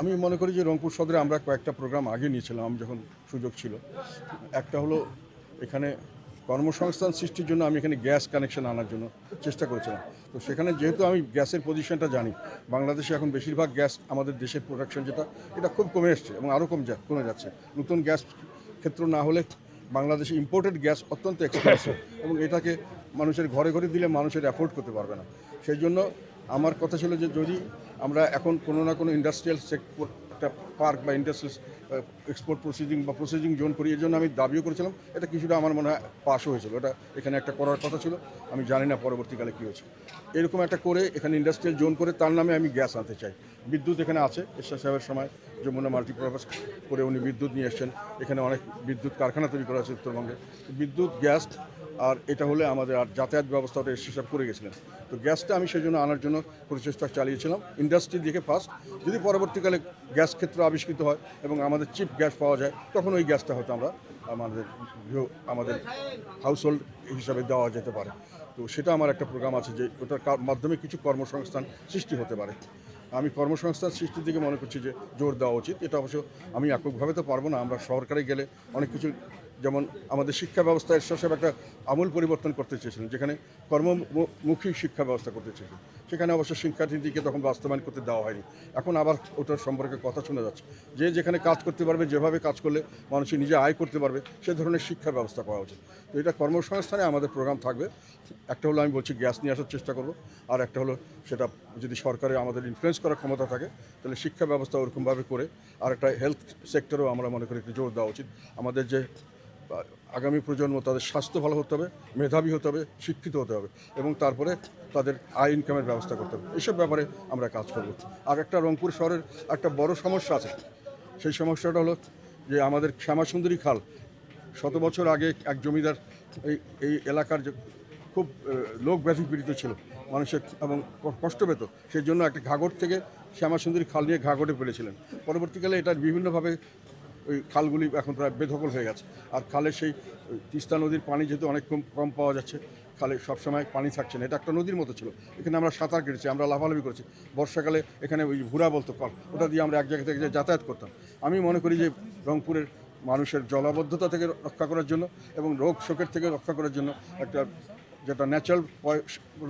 আমি মনে করি যে রংপুর সদরে আমরা কয়েকটা প্রোগ্রাম আগে নিয়েছিলাম আমি যখন সুযোগ ছিল। একটা হলো এখানে কর্মসংস্থান সৃষ্টির জন্য আমি এখানে গ্যাস কানেকশন আনার জন্য চেষ্টা করেছিলাম। তো সেখানে যেহেতু আমি গ্যাসের পজিশনটা জানি, বাংলাদেশে এখন বেশিরভাগ গ্যাস আমাদের দেশের প্রোডাকশন যেটা, এটা খুব কমে এসছে এবং আরও কম কমে যাচ্ছে। নতুন গ্যাস ক্ষেত্র না হলে বাংলাদেশে ইম্পোর্টেড গ্যাস অত্যন্ত এক্সপেন্সিভ এবং এটাকে মানুষের ঘরে ঘরে দিলে মানুষের অ্যাফোর্ড করতে পারবে না। সেই জন্য আমার কথা ছিল যে যদি আমরা এখন কোনো না কোনো ইন্ডাস্ট্রিয়াল সেক্টর একটা পার্ক বা ইন্ডাস্ট্রিয়াল এক্সপোর্ট প্রসিডিং বা প্রসেসিং জোন করি, এর জন্য আমি দাবিও করেছিলাম। এটা কিছুটা আমার মনে হয় পাশও হয়েছিল। এটা এখানে একটা করার কথা ছিল। আমি জানি না পরবর্তীকালে কী হয়েছে। এরকম একটা করে এখানে ইন্ডাস্ট্রিয়াল জোন করে তার নামে আমি গ্যাস আনতে চাই। বিদ্যুৎ এখানে আছে এরশাদ সাহেবের সময় যমুনা মাল্টিপারপাস করে উনি বিদ্যুৎ নিয়ে এসছেন। এখানে অনেক বিদ্যুৎ কারখানা তৈরি করা আছে উত্তরবঙ্গে। বিদ্যুৎ গ্যাস আর এটা হলে আমাদের আর যাতায়াত ব্যবস্থাটা এসে সেসব করে গেছিলেন। তো গ্যাসটা আমি সেই জন্য আনার জন্য প্রচেষ্টা চালিয়েছিলাম। ইন্ডাস্ট্রি দিকে ফার্স্ট যদি পরবর্তীকালে গ্যাস ক্ষেত্র আবিষ্কৃত হয় এবং আমাদের চিপ গ্যাস পাওয়া যায়, তখন ওই গ্যাসটা হয়তো আমরা আমাদের আমাদের হাউসহোল্ড হিসাবে দেওয়া যেতে পারে। তো সেটা আমার একটা প্রোগ্রাম আছে যে ওটার মাধ্যমে কিছু কর্মসংস্থান সৃষ্টি হতে পারে। আমি কর্মসংস্থান সৃষ্টির দিকে মনে করছি যে জোর দেওয়া উচিত। এটা অবশ্য আমি এককভাবে তো পারব না। আমরা সরকারে গেলে অনেক কিছু যেমন আমাদের শিক্ষা ব্যবস্থা এর সাথে একটা আমূল পরিবর্তন করতে চেয়েছিলেন, যেখানে কর্মমুখী শিক্ষা ব্যবস্থা করতে চেয়েছিলেন। সেখানে অবশ্য শিক্ষার্থীদেরকে তখন বাস্তবায়ন করতে দেওয়া হয়নি। এখন আবার ওটার সম্পর্কে কথা শোনা যাচ্ছে। যে যেখানে কাজ করতে পারবে, যেভাবে কাজ করলে মানুষ নিজে আয় করতে পারবে, সে ধরনের শিক্ষা ব্যবস্থা করা উচিত। তো এটা কর্মসংস্থানে আমাদের প্রোগ্রাম থাকবে। একটা হলো আমি বলছি গ্যাস নিয়ে আসার চেষ্টা করব, আর একটা হলো সেটা যদি সরকারে আমাদের ইনফ্লুয়েন্স করার ক্ষমতা থাকে, তাহলে শিক্ষা ব্যবস্থা ওরকমভাবে করে আর একটা হেলথ সেক্টরেও আমরা মনে করি একটু জোর দেওয়া উচিত। আমাদের যে আগামী প্রজন্ম তাদের স্বাস্থ্য ভালো হতে হবে, মেধাবী হতে হবে, শিক্ষিত হতে হবে এবং তারপরে তাদের আয় ইনকামের ব্যবস্থা করতে হবে। এইসব ব্যাপারে আমরা কাজ করব। আর একটা রংপুর শহরের একটা বড় সমস্যা আছে। সেই সমস্যাটা হলো যে আমাদের শ্যামাসুন্দরী খাল, শত বছর আগে এক জমিদার এই এই এলাকার খুব লোক ব্যাধি পীড়িত ছিল, মানুষের এবং কষ্ট পেত। সেই জন্য একটা ঘাগর থেকে শ্যামাসুন্দরী খাল নিয়ে ঘাগরে ফেলেছিলেন। পরবর্তীকালে এটার বিভিন্নভাবে ওই খালগুলি এখন প্রায় বেদখল হয়ে গেছে। আর খালে সেই তিস্তা নদীর পানি যেহেতু অনেক কম কম পাওয়া যাচ্ছে, খালে সবসময় পানি থাকছে না। এটা একটা নদীর মতো ছিল। এখানে আমরা সাঁতার কেটেছি, আমরা লাফালাফি করেছি। বর্ষাকালে এখানে ওই ভুরা বলতো কল ওটা দিয়ে আমরা এক জায়গা থেকে যাতায়াত করতাম। আমি মনে করি যে রংপুরের মানুষের জলাবদ্ধতা থেকে রক্ষা করার জন্য এবং রোগ শোকের থেকে রক্ষা করার জন্য একটা যেটা ন্যাচারাল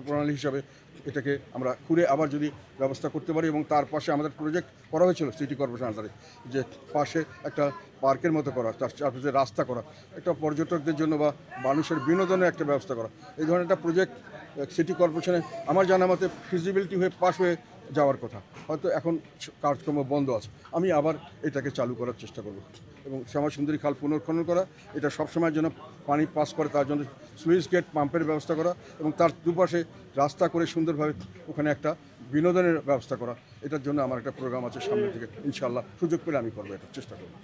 প্রণালী হিসাবে এটাকে আমরা ঘুরে আবার যদি ব্যবস্থা করতে পারি এবং তার পাশে আমাদের প্রজেক্ট করা হয়েছিল সিটি কর্পোরেশন আন্ডারে, যে পাশে একটা পার্কের মতো করা, তার চারপাশে রাস্তা করা, একটা পর্যটকদের জন্য বা মানুষের বিনোদনের একটা ব্যবস্থা করা। এই ধরনের একটা প্রজেক্ট সিটি কর্পোরেশনে আমার জানা মতে ফিজিবিলিটি হয়ে পাশ হয়ে যাওয়ার কথা। হয়তো এখন কাজকর্ম বন্ধ আছে। আমি আবার এটাকে চালু করার চেষ্টা করব। এবং শ্যামা সুন্দরী খাল পুনর্খনন করা, এটা সবসময়ের জন্য পানি পাস করে, তার জন্য সুইচ গেট পাম্পের ব্যবস্থা করা এবং তার দুপাশে রাস্তা করে সুন্দরভাবে ওখানে একটা বিনোদনের ব্যবস্থা করা। এটার জন্য আমার একটা প্রোগ্রাম আছে সামনের দিকে ইনশাল্লাহ সুযোগ পেলে আমি করব, এটা চেষ্টা করব।